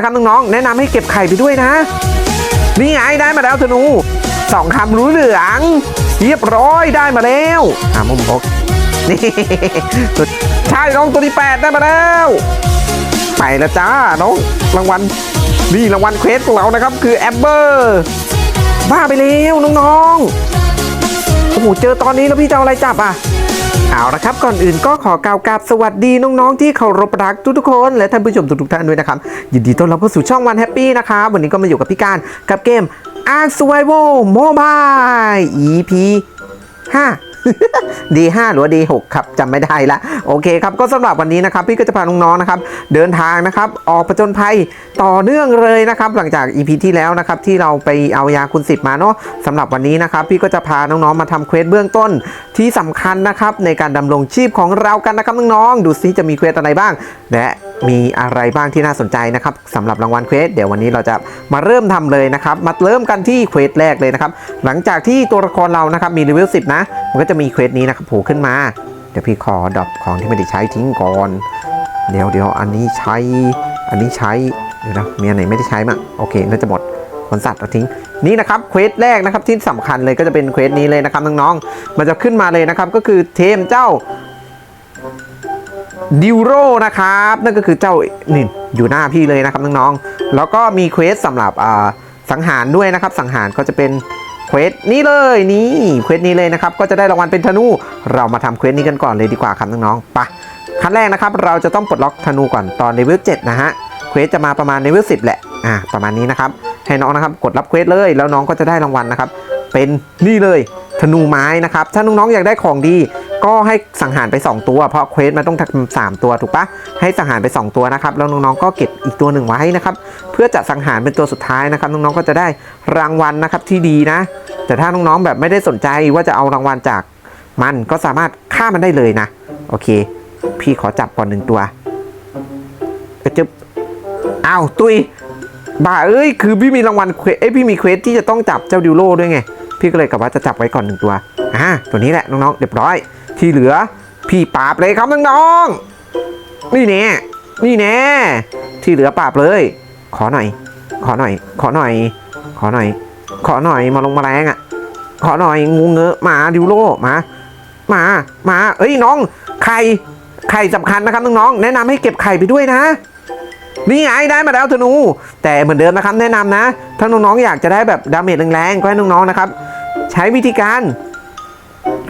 นะครับน้องๆแนะนำให้เก็บไข่ไปด้วยนะ นี่ไงได้มาแล้วธนูสองคำรู้เหลือง เรียบร้อยได้มาแล้วอ่ามุมบกนี่ใช่น้องตัวที่แปดได้มาแล้วไปแล้วจ้าน้องรางวัลนี่รางวัลเควสของเรานะครับ คือแอมเบอร์บ้าไปแล้วน้องๆโอ้โหเจอตอนนี้แล้วพี่จะเอาอะไรจับอะ เอาละครับก่อนอื่นก็ขอกล่าวกับสวัสดีน้องๆ ที่เคารพรักทุกๆคนและท่านผู้ชมทุกๆท่านด้วยนะครับ ยินดีต้อนรับเข้าสู่ช่องวันแฮปปี้นะครับวันนี้ก็มาอยู่กับพี่การกับเกม Ark Survival Mobile EP 5 D5 หรือว่า D6 ครับจำไม่ได้ละโอเคครับก็สำหรับวันนี้นะครับพี่ก็จะพาน้องๆนะครับเดินทางนะครับออกประจนภัยต่อเนื่องเลยนะครับหลังจาก EP ที่แล้วนะครับที่เราไปเอายาคุณสิบมาเนาะสำหรับวันนี้นะครับพี่ก็จะพาน้องๆมาทำเควสเบื้องต้นที่สำคัญนะครับในการดำรงชีพของเรากันนะครับน้องๆดูซิจะมีเควสอะไรบ้างและ มีอะไรบ้างที่น่าสนใจนะครับสำหรับรางวัลเควสเดี๋ยววันนี้เราจะมาเริ่มทำเลยนะครับ มาเริ่มกันที่เควสแรกเลยนะครับ หลังจากที่ตัวละครเรานะครับมีเลเวล10 นะ มันก็จะมีเควสนี้นะครับโผล่ขึ้นมา เดี๋ยวพี่ขอดรอปของที่ไม่ได้ใช้ทิ้งก่อน เดี๋ยวเดี๋ยวอันนี้ใช้ อันนี้ใช้ เดี๋ยวนะมีอันไหนไม่ได้ใช้มั้งโอเค น่าจะหมดขนสัตว์เอาทิ้งนี่นะครับเควสแรกนะครับที่สำคัญเลยก็จะเป็นเควสนี้เลยนะครับน้องๆมันจะขึ้นมาเลยนะครับก็คือเทมเจ้า ดิวโรนะครับ นั่นก็คือเจ้านี่อยู่หน้าพี่เลยนะครับน้องๆแล้วก็มีเควสสำหรับสังหารด้วยนะครับ สังหารก็จะเป็นเควสนี้เลยนี่เควสนี้เลยนะครับก็จะได้รางวัลเป็นธนูเรามาทำเควสนี้กันก่อนเลยดีกว่าครับน้องๆไปขั้นแรกนะครับ เราจะต้องปลดล็อกธนูก่อนตอนเลเวล7นะฮะเควสจะมาประมาณเลเวล10แหละอ่าประมาณนี้นะครับให้น้องนะครับกดรับเควสเลยแล้วน้องก็จะได้รางวัลนะครับ เป็นนี่เลยธนูไม้นะครับ ถ้าน้องๆอยากได้ของดี ก็ให้สังหารไป 2 ตัว เพราะเควสมันต้องทำสามตัวถูกปะให้สังหารไป 2 ตัวนะครับแล้วน้องๆก็เก็บอีกตัวหนึ่งไว้นะครับเพื่อจะสังหารเป็นตัวสุดท้ายนะครับน้องๆก็จะได้รางวัลนะครับที่ดีนะ แต่ถ้าน้องๆแบบไม่ได้สนใจว่าจะเอารางวัลจากมันก็สามารถฆ่ามันได้เลยนะ โอเค พี่ขอจับก่อนหนึ่งตัวกระจึบอ้าวตุยบ้าเอ้ยคือพี่มีรางวัลเควสเอ้ยพี่มีเควสที่จะต้องจับเจ้าดิวโลด้วยไง พี่ก็เลยกะว่าจะจับไว้ก่อนหนึ่งตัวอ่าตัวนี้แหละน้องๆเรียบร้อย ที่เหลือ พี่ปราบเลยครับน้องๆนี่แน่นี่แน่ที่เหลือปราบเลย ขอหน่อย ขอหน่อย ขอหน่อย ขอหน่อย ขอหน่อยมาลงมาแรงอะ ขอหน่อยงูเงอะมาดิวโลมามามาเอ้ยน้องไข่ไข่สำคัญนะครับน้องๆแนะนำให้เก็บไข่ไปด้วยนะนี่ไงได้มาแล้วธนู แต่เหมือนเดิมนะครับแนะนำนะ ถ้าน้องๆอยากจะได้แบบดาเมจแรงๆก็ให้น้องๆนะครับ ใช้วิธีการ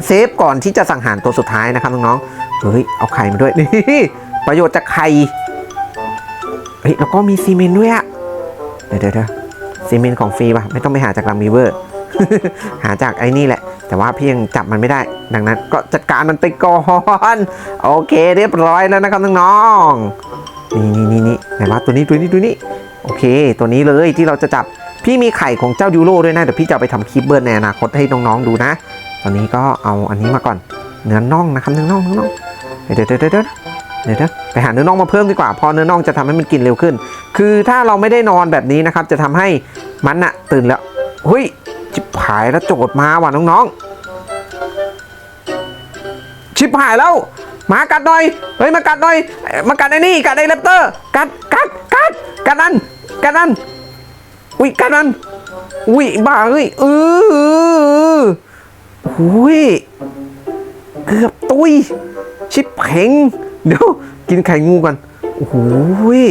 เซฟก่อนที่จะสังหารตัวสุดท้ายนะครับน้องๆเฮ้ยเอาไข่มาด้วยนี่ประโยชน์จากไข่เฮ้ยแล้วก็มีซีเมนต์ด้วยอะเดี๋ยวเดี๋ยวซีเมนต์ของฟรีป่ะไม่ต้องไปหาจากลัมมีเวอร์ หาจากไอ้นี่แหละ แต่ว่าพี่ยังจับมันไม่ได้ ดังนั้นก็จัดการมันไปก่อนโอเค เรียบร้อยแล้วนะครับน้องๆนี่นี่นี่นี่ไหนวะตัวนี้ตัวนี้ตัวนี้โอเค ตัวนี้เลยที่เราจะจับพี่มีไข่ของเจ้ายูโรด้วยนะเดี๋ยวพี่จะไปทำคลิปเบิร์นในอนาคตให้น้องๆดูนะ ตอนนี้ก็เอาอันนี้มาก่อน เนื้อน่องนะครับเนื้อน่องเนื้อน่องเดี๋ยวเดี๋ยวเดี๋ยวเดี๋ยวเดี๋ยวเดี๋ยวไปหาเนื้อน่องมาเพิ่มดีกว่า พอเนื้อน่องจะทำให้มันกินเร็วขึ้น คือถ้าเราไม่ได้นอนแบบนี้นะครับ จะทำให้มันอะตื่นแล้วเฮ้ยชิบหายแล้วโจทย์มาว่ะน้องๆ ชิบหายแล้วหมากัดหน่อย เฮ้ยมากัดหน่อย มากัดไอ้นี่กัดไอ้แรปเตอร์ กัดกัดกัดกัดนั่นกัดนั่นอุ้ยกัดนั่นอุ้ยบ้าเอ้ยเออ อุ้ยเกือบตุย ชิบเพ่งเดี๋ยว กินไข่งูกันโอ้โหย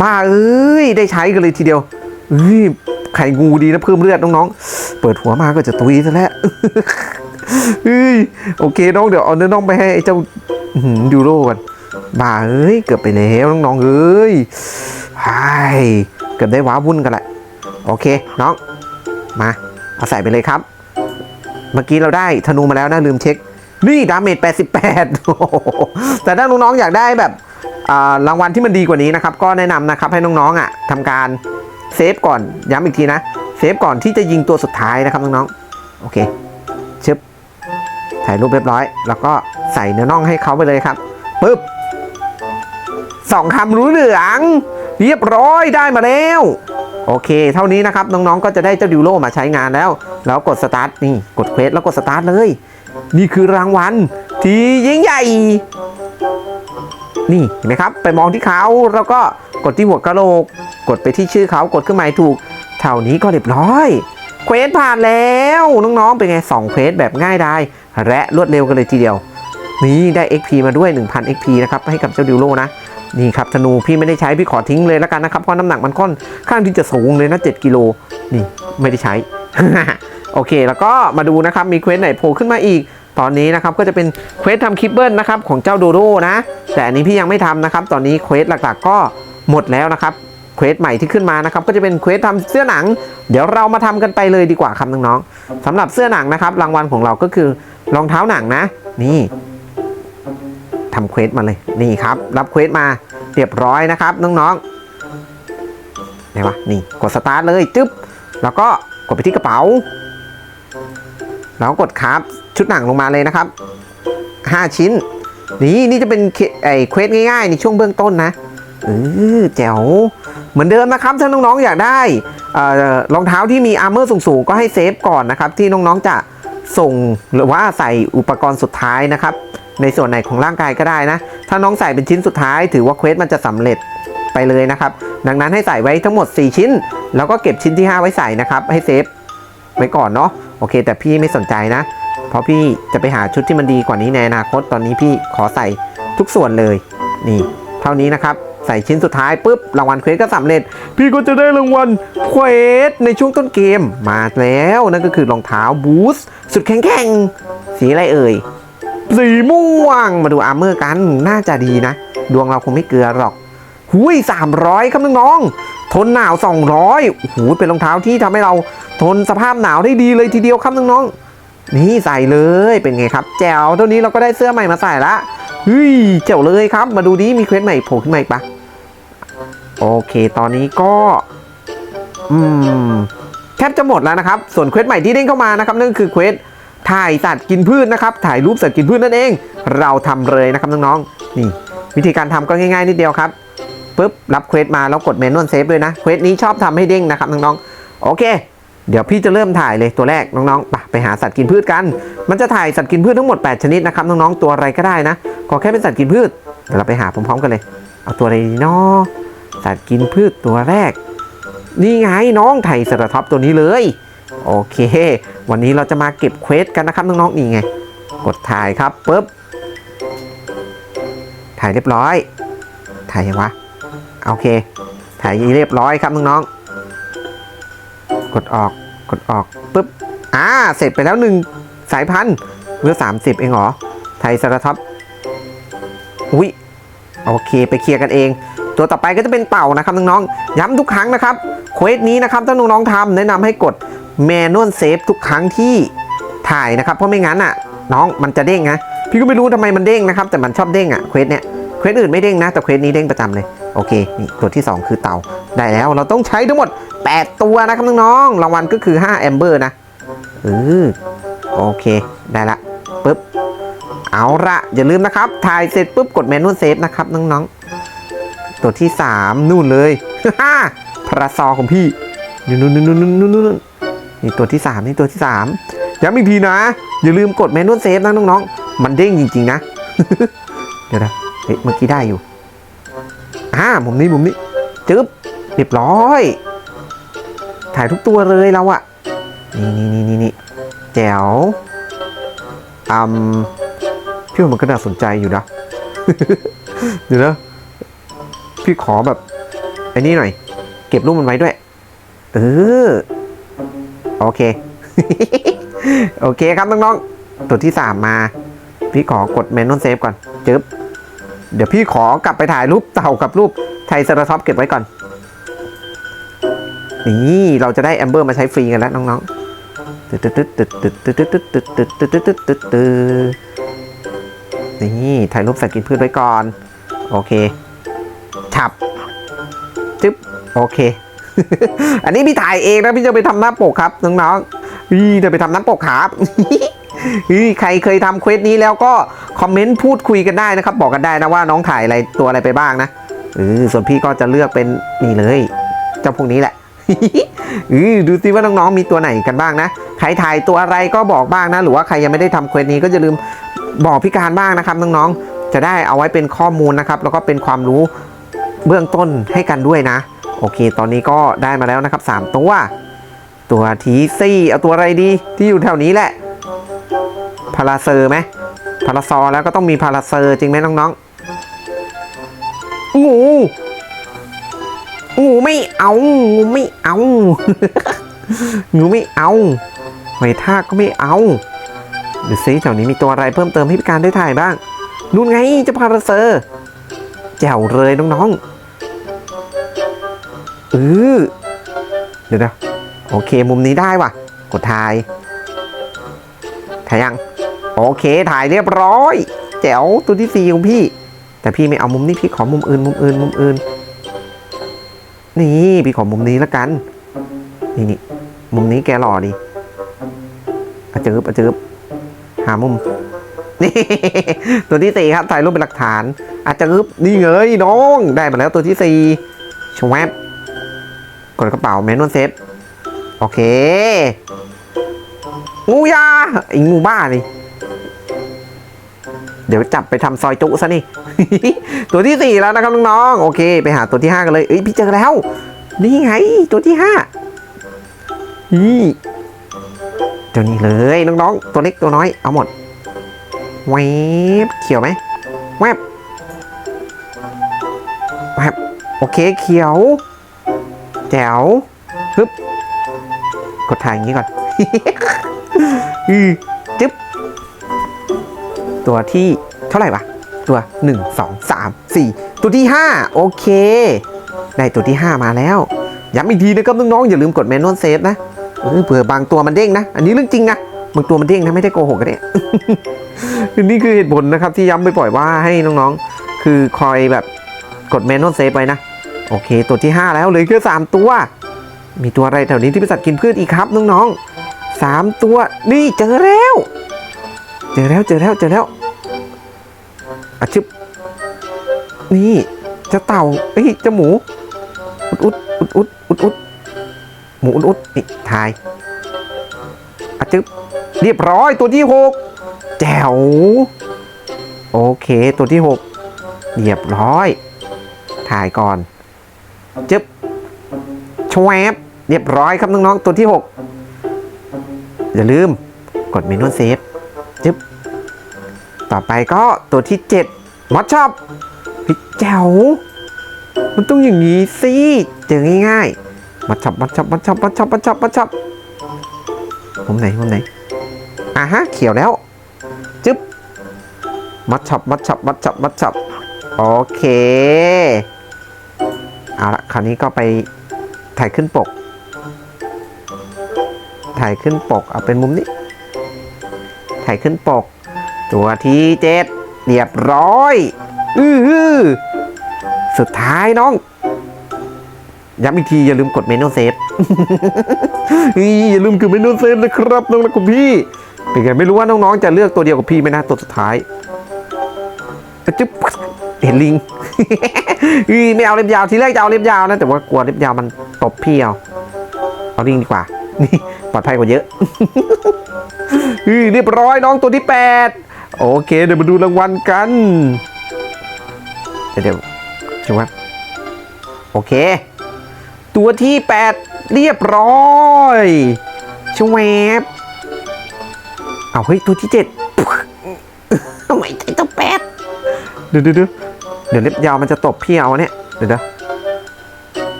บ้าเอ้ย ได้ใช้กันเลยทีเดียวเอ้ยไข่งูดีนะเพิ่มเลือดน้องๆ เปิดหัวมาก็จะตุยซะแล้วเฮ้ยโอเคน้องเดี๋ยวเอาเนื้อน้องไปให้ไอ้เจ้าหืมยูโรกันบ้าเอ้ยเกือบไปแล้วน้องๆเอ้ยไฮเกือบได้ว้าวุ่นกันแหละโอเคน้อง มาเอาใส่ไปเลยครับ เมื่อกี้เราได้ธนูมาแล้วนะลืมเช็ค นี่ดาเมจ88 แต่ถ้าน้องๆอยากได้แบบรางวัลที่มันดีกว่านี้นะครับ ก็แนะนำนะครับให้น้องๆอะทำการเซฟก่อนย้ำอีกทีนะ เซฟก่อนที่จะยิงตัวสุดท้ายนะครับน้องๆ โอเคชึบถ่ายรูปเรียบร้อย แล้วก็ใส่เนื้อน่องให้เขาไปเลยครับปึ๊บสองคำรู้เหลือง เรียบร้อยได้มาแล้ว โอเค เท่านี้นะครับน้องๆก็จะได้เจ้าดิวโลมาใช้งานแล้ว แล้วกดสตาร์ทนี่กดเควสแล้วกดสตาร์ทเลย นี่คือรางวัลที่ยิ่งใหญ่ นี่เห็นไหมครับ ไปมองที่เขาแล้วก็กดที่หัวกะโหลก กดไปที่ชื่อเขากดเครื่องหมายถูกเท่านี้ก็เรียบร้อยเควสผ่านแล้วน้องๆเป็นไง2เควสแบบง่ายดายและรวดเร็วกันเลยทีเดียว นี่ได้ XP มาด้วย 1,000 XP นะครับให้กับเจ้าดิวโลนะนี่ครับธนูพี่ไม่ได้ใช้พี่ขอทิ้งเลยแล้วกันนะครับเพราะน้ำหนักมันค่อนข้างที่จะสูงเลยนะ7กิโลนี่ไม่ได้ใช้ โอเค แล้วก็มาดูนะครับมีเควสไหนโผล่ขึ้นมาอีก ตอนนี้นะครับก็จะเป็นเควสทำคลิปเบิลนะครับของเจ้าโดโดนะ แต่อันนี้พี่ยังไม่ทำนะครับ ตอนนี้เควสหลักๆก็หมดแล้วนะครับเควสใหม่ที่ขึ้นมานะครับก็จะเป็นเควสทำเสื้อหนัง เดี๋ยวเรามาทำกันไปเลยดีกว่าครับน้องๆสำหรับเสื้อหนังนะครับ รางวัลของเราก็คือรองเท้าหนังนะ นี่ทำเควสมาเลยนี่ครับ รับเควสมาเรียบร้อยนะครับน้องๆไหนวะนี่กดสตาร์ทเลยจึ๊บแล้วก็ กดไปที่กระเป๋า แล้วกดครับชุดหนังลงมาเลยนะครับ 5 ชิ้น นี่นี่จะเป็นเไอ้เควสง่ายๆ ในช่วงเบื้องต้นนะเออแจ๋วเหมือนเดิมนะครับ ถ้าน้องๆอยากได้เอ่อรองเท้าที่มีอาร์เมอร์สูงๆ ก็ให้เซฟก่อนนะครับ ที่น้องๆจะส่งหรือว่าใส่อุปกรณ์สุดท้ายนะครับ ในส่วนไหนของร่างกายก็ได้นะ ถ้าน้องใส่เป็นชิ้นสุดท้าย ถือว่าเควสมันจะสำเร็จ ไปเลยนะครับ ดังนั้นให้ใส่ไว้ทั้งหมด 4 ชิ้น แล้วก็เก็บชิ้นที่ 5 ไว้ใส่นะครับ ให้เซฟไว้ก่อนเนาะโอเค แต่พี่ไม่สนใจนะ เพราะพี่จะไปหาชุดที่มันดีกว่านี้ในอนาคตตอนนี้พี่ขอใส่ทุกส่วนเลยนี่ เท่านี้นะครับใส่ชิ้นสุดท้ายปุ๊บรางวัลเควสก็สำเร็จ พี่ก็จะได้รางวัลเควสในช่วงต้นเกมมาแล้วนั่นก็คือรองเท้าบูสสุดแข็งๆสีอะไรเอ่ยสีม่วงมาดูอาร์เมอร์กันน่าจะดีนะ ดวงเราคงไม่เกลือหรอก หุยสามร้อยครับน้องๆทนหนาว 200โอ้โหเป็นรองเท้าที่ทำให้เราทนสภาพหนาวได้ดีเลยทีเดียวครับน้องๆนี่ใส่เลยเป็นไงครับ แจ๋วเท่านี้เราก็ได้เสื้อใหม่มาใส่ละเฮ้ยแจ๋วเลยครับ มาดูดิมีเควสใหม่โผล่ขึ้นมาอีกปะโอเค ตอนนี้ก็อืมแทบจะหมดแล้วนะครับ ส่วนเควสใหม่ที่เด้งเข้ามานะครับนั่นก็คือเควสถ่ายสัตว์กินพืชนะครับ ถ่ายรูปสัตว์กินพืชนั่นเอง เราทำเลยนะครับน้องๆนี่ วิธีการทำก็ง่ายๆนิดเดียวครับ ปุ๊บรับเควสมาแล้วกดเมนูเซฟด้วยนะเควสนี้ชอบทำให้เด้งนะครับน้องๆโอเค เดี๋ยวพี่จะเริ่มถ่ายเลยตัวแรกน้องๆไปไปหาสัตว์กินพืชกัน มันจะถ่ายสัตว์กินพืชทั้งหมด 8 ชนิดนะครับน้องๆตัวอะไรก็ได้นะขอแค่เป็นสัตว์กินพืชเดี๋ยวเราไปหาพร้อมๆกันเลยเอาตัวอะไรเนาะสัตว์กินพืชตัวแรก นี่ไงน้องไทยสระท็อปตัวนี้เลยโอเค วันนี้เราจะมาเก็บเควสกันนะครับน้องๆนี่ไง กดถ่ายครับปุ๊บถ่ายเรียบร้อย ถ่ายยังวะ โอเค ถ่ายเรียบร้อยครับน้องๆ กดออก กดออกปุ๊บ อ่า เสร็จไปแล้วหนึ่งสายพันธุ์เหลือ30 เองเหรอ ไทยสารท็อปอุ้ยโอเค ไปเคลียร์กันเอง ตัวต่อไปก็จะเป็นเต่านะครับน้องๆ ย้ำทุกครั้งนะครับ เควสนี้นะครับถ้าน้องๆทำแนะนำให้กดแมนนวลเซฟทุกครั้งที่ถ่ายนะครับ เพราะไม่งั้นอะ น้องมันจะเด้งนะ พี่ก็ไม่รู้ทำไมมันเด้งนะครับ แต่มันชอบเด้งอะ เควสเนี้ย เควสอื่นไม่เด้งนะ แต่เควสนี้เด้งประจำเลย โอเคนี่ตัวที่ 2 คือเต่าได้แล้วเราต้องใช้ทั้งหมด 8 ตัวนะครับน้องๆรางวัลก็คือ5แอมเบอร์นะเออโอเคได้ละปุ๊บเอาละอย่าลืมนะครับถ่ายเสร็จปุ๊บกดแมนนวลเซฟนะครับน้องๆ ตัวที่ 3 นู่นเลยฮ่าพระซอของพี่อยู่นู่นนู่นนู่นนู่นนู่นนี่ตัวที่ 3 นี่ตัวที่ 3 ย้ำอีกทีนะ อย่าลืมกดแมนนวลเซฟนะน้องๆ มันเด้งจริงๆนะ เดี๋ยวนะเฮ้ยเมื่อกี้ได้อยู่ อ่ามุมนี้มุมนี้จึ๊บเรียบร้อย ถ่ายทุกตัวเลยเราอะนี่นี่นี่นี่นี่แจ๋วอืมพี่ว่ามันก็น่าสนใจอยู่นะเดี๋ยวนะพี่ขอแบบไอ้นี่หน่อย เก็บรูปมันไว้ด้วย เออ โอเค โอเคครับน้องๆ ตัวที่สามมา พี่ขอกดเมนูเซฟก่อน จึ๊บ เดี๋ยวพี่ขอกลับไปถ่ายรูปเต่ากับรูปไทเซอราท็อปเก็บไว้ก่อน นี่เราจะได้แอมเบอร์มาใช้ฟรีกันแล้วน้องๆตึ๊ดตึ๊ดตึ๊ดตึ๊ดตึ๊ดตึ๊ดตึ๊ดตึ๊ดตึ๊ดตึ๊ดตึ๊ดตึ๊ดตึ๊ดตึ๊ดนี่ถ่ายรูปสัตว์กินพืชไว้ก่อน โอเคฉับจึ๊บโอเค อันนี้พี่ถ่ายเองนะพี่จะไปทำหน้าปกครับน้องๆ พี่จะไปทำหน้าปกครับพี่ใครเคยทำเควสนี้แล้วก็คอมเมนต์พูดคุยกันได้นะครับ บอกกันได้นะว่าน้องถ่ายอะไรตัวอะไรไปบ้างนะเออส่วนพี่ก็จะเลือกเป็นนี่เลยเจ้าพวกนี้แหละเออดูซิว่าน้องๆมีตัวไหนกันบ้างนะใครถ่ายตัวอะไรก็บอกบ้างนะ หรือว่าใครยังไม่ได้ทำเควสนี้ก็อย่าลืมบอกพี่การบ้างนะครับน้องๆจะได้เอาไว้เป็นข้อมูลนะครับแล้วก็เป็นความรู้เบื้องต้นให้กันด้วยนะ โอเค ตอนนี้ก็ได้มาแล้วนะครับ 3 ตัว ตัวทีซี่เอาตัวอะไรดีที่อยู่แถวนี้แหละพาราเซอร์ไหมพาราซอแล้วก็ต้องมีพาราเซอร์จริงไหมน้องๆงูงูไม่เอางูไม่เอางูไม่เอาหอยทากก็ไม่เอาดูซิแถวนี้มีตัวอะไรเพิ่มเติมให้พี่การได้ถ่ายบ้างนู่นไงเจะพาราเซอร์แจ๋วเลยน้องๆเออเดี๋ยวนะ โอเคมุมนี้ได้ว่ะ กดถ่าย ถ่ายยัง โอเคถ่ายเรียบร้อย แจ๋วตัวที่สี่ของพี่ แต่พี่ไม่เอามุมนี้พี่ขอมุมอื่น มุมอื่น มุมอื่น นี่พี่ขอมุมนี้แล้วกัน นี่นี่มุมนี้แกหล่อดีอาจืบอาจืบหามุม นี่ ตัวที่สี่ครับถ่ายรูปเป็นหลักฐาน อาจืบนี่เงยน้อง ได้มาแล้วตัวที่สี่ชวบกดกระเป๋าแมนนวลเซฟ โอเค งูยาไอ้งูบ้านี่ เดี๋ยวจับไปทำซอยจุซะนี่ ตัวที่สี่แล้วนะครับน้องๆ โอเค ไปหาตัวที่ห้ากันเลย เอ้ยพี่เจอแล้ว นี่ไง ตัวที่ห้านี่เจ้านี่เลยน้องๆ ตัวเล็กตัวน้อย เอาหมดแวบเขียวไหมแวบแวบโอเคเขียว แจ๋วฮึบ กดถ่ายอย่างนี้ก่อนอืจึ๊บ ตัวที่เท่าไหร่วะ ตัว 1 2 3 4 ตัวที่ 5 โอเค ได้ตัวที่ 5 มาแล้ว ย้ำอีกทีนะครับน้องๆอย่าลืมกดแมนนวลเซฟนะเผื่อบางตัวมันเด้งนะ อันนี้เรื่องจริงนะบางตัวมันเด้งนะไม่ได้โกหกกันเนี่ยนี่คือเหตุผลนะครับที่ย้ำไปปล่อยว่าให้น้องๆ คือคอยแบบกดแมนนวลเซฟไว้นะ โอเค ตัวที่ 5 แล้วเลยค่สามตัว มีตัวอะไรแถวนี้ที่เป็นสัตว์กินพืชอีกครับน้องๆสามตัวนี่เจอแล้ว เจอแล้วเจอแล้วเจอแล้วอะชึบนี่จะเต่าเอ้ยจะหมู อุดอุดอุดอุดอุดอุดหมูอุดอุดนี่ทายอะชึบเรียบร้อยตัวที่หกแจ๋วโอเคตัวที่หกเรียบร้อย ถ่ายก่อนจึ๊บชวบ เรียบร้อยครับน้องๆตัวที่ 6 อย่าลืมกดเมนูเซฟจึ๊บต่อไปก็ตัวที่ 7มอดชอบพี่แจ๋วมันต้องอย่างนี้สิเจอง่ายๆมอดชอบมอดชอบมอดชอบมอดชอบมอดชอบมอดชอบมุมไหนมุมไหนอะฮะเขียวแล้วจึ๊บมอดชอบมอดชอบมอดชอบมอดชอบโอเคเอาละคราวนี้ก็ไปถ่ายขึ้นปก ถ่ายขึ้นปก เอาเป็นมุมนี้ ถ่ายขึ้นปก ตัวที่เจ็ดเรียบร้อย อือหือสุดท้ายน้อง ย้ำอีกทีอย่าลืมกดเมนูเซฟอย่าลืมกดเมนูเซฟนะครับน้องและคุณพี่ เป็นไงไม่รู้ว่าน้องๆจะเลือกตัวเดียวกับพี่ไหมนะตัวสุดท้ายจึ๊บเห็นลิงอีไม่เอาเล็บยาวทีแรกจะเอาเล็บยาวนะ แต่ว่ากลัวเล็บยาวมันตบพี่เอา เอาลิงดีกว่า นี่ ลอดภัยกว่าเยอะอีเรียบร้อยน้องตัวที่ 8 โอเค เดี๋ยวมาดูรางวัลกัน เดี๋ยวเดี๋ยวช่วยโอเค ตัวที่ 8 เรียบร้อยชวบเอาเฮ้ยตัวที่7ทำไมใจตัวแปดเดี๋ยวเดี๋ยวเดี๋ยวเดี๋ยวเล็บยาวมันจะตบพี่เอาเนี่ย เดี๋ยวเดี๋ยว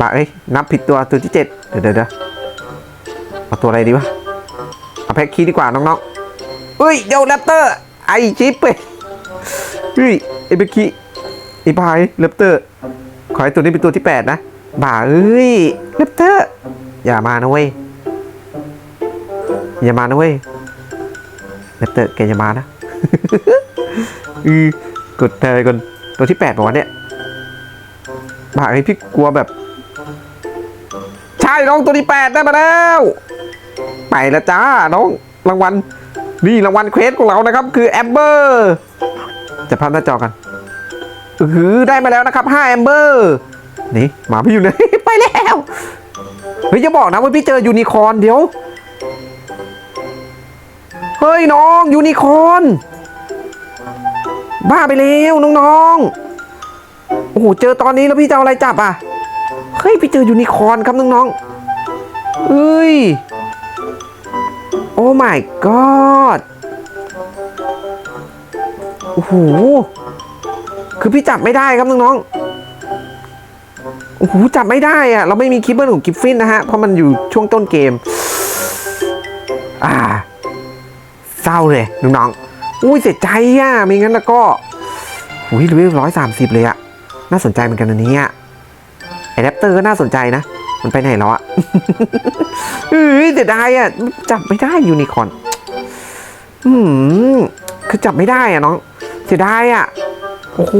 บาเอ้ยนับผิดตัวตัวที่เจ็ดเดี๋ยวเดี๋ยว ตัวอะไรดีวะ เอาแพ็คคีดีกว่าน้องๆเฮ้ยเดี๋ยวแรปเตอร์ ไอชิปไปเฮ้ยไอแพ็คคีไอพายแรปเตอร์ ขอให้ตัวนี้เป็นตัวที่แปดนะ บ่าเอ้ยแรปเตอร์ อย่ามานะเว้ย อย่ามานะเว้ยแรปเตอร์แกอย่ามานะอือกดแทนก่อนตัวที่แปดบอกว่าเนี่ยบ้าไอ้พี่กลัวแบบ ใช่น้องตัวที่แปดได้มาแล้ว ไปแล้วจ้าน้องรางวัลนี่รางวัลเควสของเรานะครับ คือแอมเบอร์จะพับหน้าจอกันอือได้มาแล้วนะครับ5แอมเบอร์นี่หมาพี่อยู่ไหนไปแล้วเฮ้ยจะบอกนะว่าพี่เจอยูนิคอร์นเดี๋ยวเฮ้ยน้องยูนิคอร์นบ้าไปแล้วน้องๆโอ้โหเจอตอนนี้แล้วพี่จะเอาอะไรจับอะเฮ้ยพี่เจอยูนิคอร์นครับน้องๆเอ้ย โอ้ my god โอ้โห คือพี่จับไม่ได้ครับน้องๆ โอ้โห จับไม่ได้อะเราไม่มีคลิปเบอร์ของกิฟฟินนะฮะ เพราะมันอยู่ช่วงต้นเกม อ่า เศร้าเลยน้องๆ อุ้ยเสียใจอะไม่งั้นแล้วก็อุ้ยเลเวลร้อยสามสิบเลยอะน่าสนใจเหมือนกันอันนี้อะไอแรปเตอร์ก็น่าสนใจนะ มันไปไหนแล้วอะเฮ้ยเสียดายอะจับไม่ได้ยูนิคอร์นอืมคือจับไม่ได้อะน้องเสียดายอะโอ้โห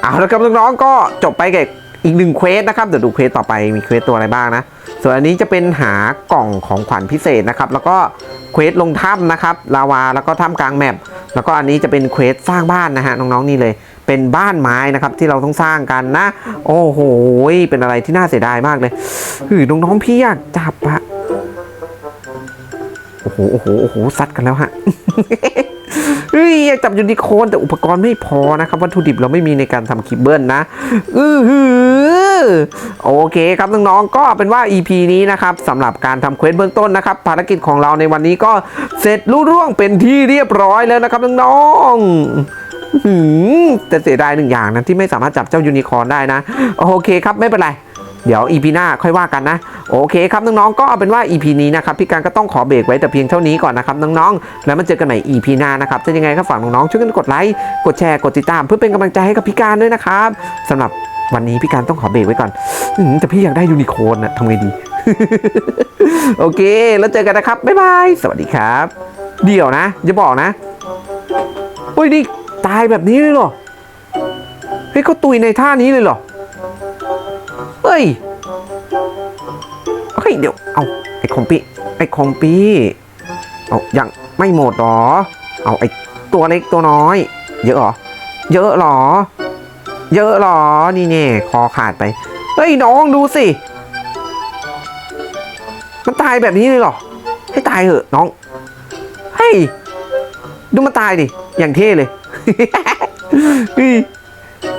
เอาแล้วครับน้องๆก็จบไปกับอีกหนึ่งเควสนะครับเดี๋ยวดูเควสต่อไปมีเควสตัวอะไรบ้างนะ ส่วนอันนี้จะเป็นหากล่องของขวัญพิเศษนะครับ แล้วก็เควสลงถ้ำนะครับลาวาแล้วก็ถ้ำกลางแมปแล้วก็อันนี้จะเป็นเควสสร้างบ้านนะฮะน้องๆนี่เลย เป็นบ้านไม้นะครับที่เราต้องสร้างกันนะ โอ้โหเป็นอะไรที่น่าเสียดายมากเลยหือน้องๆพี่อยากจับอะโอ้โหโอ้โหโอ้โหซัดกันแล้วฮะเฮ้ยอยากจับยูนิโคร์นแต่อุปกรณ์ไม่พอนะครับ วัตถุดิบเราไม่มีในการทำคลิปเบิลนะอือหือโอเคครับน้องๆก็เป็นว่า EP นี้นะครับสำหรับการทำเควสเบื้องต้นนะครับ ภารกิจของเราในวันนี้ก็เสร็จรุ่ร่วงเป็นที่เรียบร้อยแล้วนะครับน้องๆ แต่เสียดายหนึ่งอย่างนะที่ไม่สามารถจับเจ้ายูนิคอร์นได้นะ โอเคครับไม่เป็นไร เดี๋ยว EP หน้าค่อยว่ากันนะ โอเคครับน้องๆก็เอาเป็นว่า EP นี้นะครับพี่การก็ต้องขอเบรกไว้แต่เพียงเท่านี้ก่อนนะครับน้องๆแล้วมาเจอกันใหม่ EP หน้านะครับจะยังไงก็ฝากน้องๆช่วยกันกดไลค์กดแชร์กดติดตาม เพื่อเป็นกำลังใจให้กับพี่การด้วยนะครับสำหรับวันนี้พี่การต้องขอเบรกไว้ก่อนแต่พี่อยากได้ยูนิโคร์นนะทำไงดี โอเค แล้วเจอกันนะครับบ๊ายบายสวัสดีครับ เดี๋ยวนะอย่าบอกนะเฮ้ยนี่ ตายแบบนี้เลยเหรอ เฮ้ยเขาตุยในท่านี้เลยเหรอ เฮ้ย เฮ้ยเดี๋ยว เอาไอ้คอมปี้ ไอ้คอมปี้ เอายังไม่หมดหรอ เอาไอ้ตัวเล็กตัวน้อย เยอะหรอ เยอะหรอ เยอะหรอ นี่เนี่ยคอขาดไป เฮ้ยน้องดูสิ มันตายแบบนี้เลยเหรอ ให้ตายเหอะน้อง เฮ้ยดูมันตายดิ อย่างเท่เลย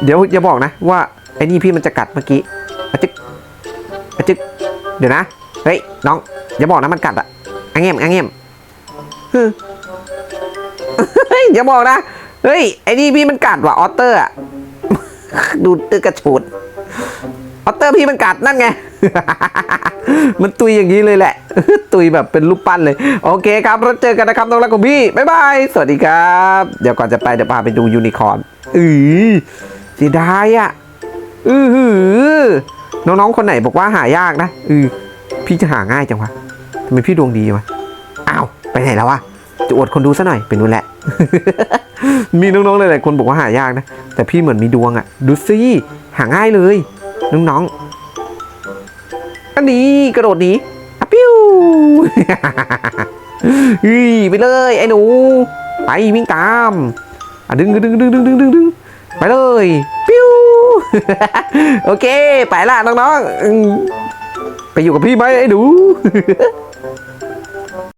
เดี๋ยวอย่าบอกนะว่าไอ้นี่พี่มันจะกัดเมื่อกี้อะจึกอะจึกเดี๋ยวนะ เฮ้ยน้องอย่าบอกนะมันกัดอะอังเงียมอังเงียมฮึเฮ้ยอย่าบอกนะ เฮ้ยไอ้นี่พี่มันกัดว่ะออเตอร์อะดูตึกกระฉูด ออเตอร์พี่มันกัดนั่นไง มันตุยอย่างนี้เลยแหละ ตุยแบบเป็นรูปปั้นเลย โอเคครับแล้วเจอกันนะครับน้องรักของพี่ บ๊ายบาย สวัสดีครับ เดี๋ยวก่อนจะไปเดี๋ยวพาไปดูยูนิคอร์นอือเสียดายอะอือหือ น้องๆคนไหนบอกว่าหายากนะ อือ พี่จะหาง่ายจังวะทำไมพี่ดวงดีวะ อ้าว ไปไหนแล้ววะ จะอวดคนดูซะหน่อยเป็นนู่นแหละ มีน้องๆหลายๆคนบอกว่าหายากนะ แต่พี่เหมือนมีดวงอะดูสิหาง่ายเลย น้องๆอันนี้กระโดดหนีอะปิ้วฮ้ยไปเลยไอ้หนู ไปวิ่งตามอะดึงดึงดึงดึงดึงดึงดึงไปเลยปิ้วโอเค ไปละน้องๆไปอยู่กับพี่ไหมไอ้หนู